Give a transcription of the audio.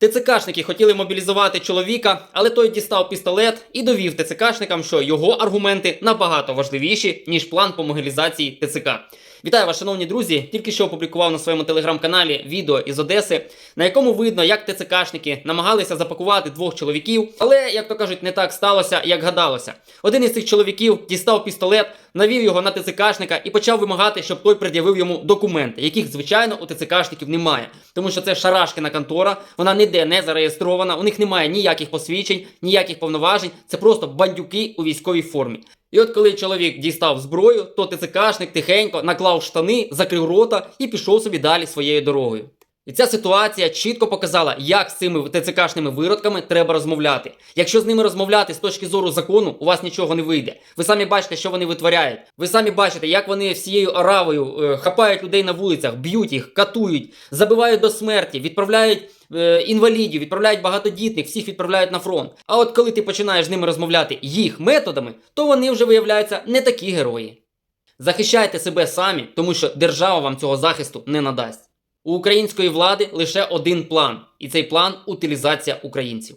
ТЦКшники хотіли мобілізувати чоловіка, але той дістав пістолет і довів ТЦКшникам, що його аргументи набагато важливіші, ніж план по мобілізації ТЦК. Вітаю вас, шановні друзі! Тільки що опублікував на своєму телеграм-каналі відео із Одеси, на якому видно, як ТЦКшники намагалися запакувати двох чоловіків, але, як то кажуть, не так сталося, як гадалося. Один із цих чоловіків дістав пістолет, навів його на ТЦКшника і почав вимагати, щоб той пред'явив йому документи, яких, звичайно, у ТЦКшників немає. Тому що це шарашкина контора, вона ніде не зареєстрована, у них немає ніяких посвідчень, ніяких повноважень. Це просто бандюки у військовій формі. І от коли чоловік дістав зброю, то ТЦКшник тихенько наклав штани, закрив рота і пішов собі далі своєю дорогою. І ця ситуація чітко показала, як з цими ТЦКшними виродками треба розмовляти. Якщо з ними розмовляти з точки зору закону, у вас нічого не вийде. Ви самі бачите, що вони витворяють. Ви самі бачите, як вони всією оравою е, хапають людей на вулицях, б'ють їх, катують, забивають до смерті, відправляють інвалідів, відправляють багатодітних, всіх відправляють на фронт. А от коли ти починаєш з ними розмовляти їх методами, то вони вже виявляються не такі герої. Захищайте себе самі, тому що держава вам цього захисту не надасть. У української влади лише один план, і цей план утилізація українців.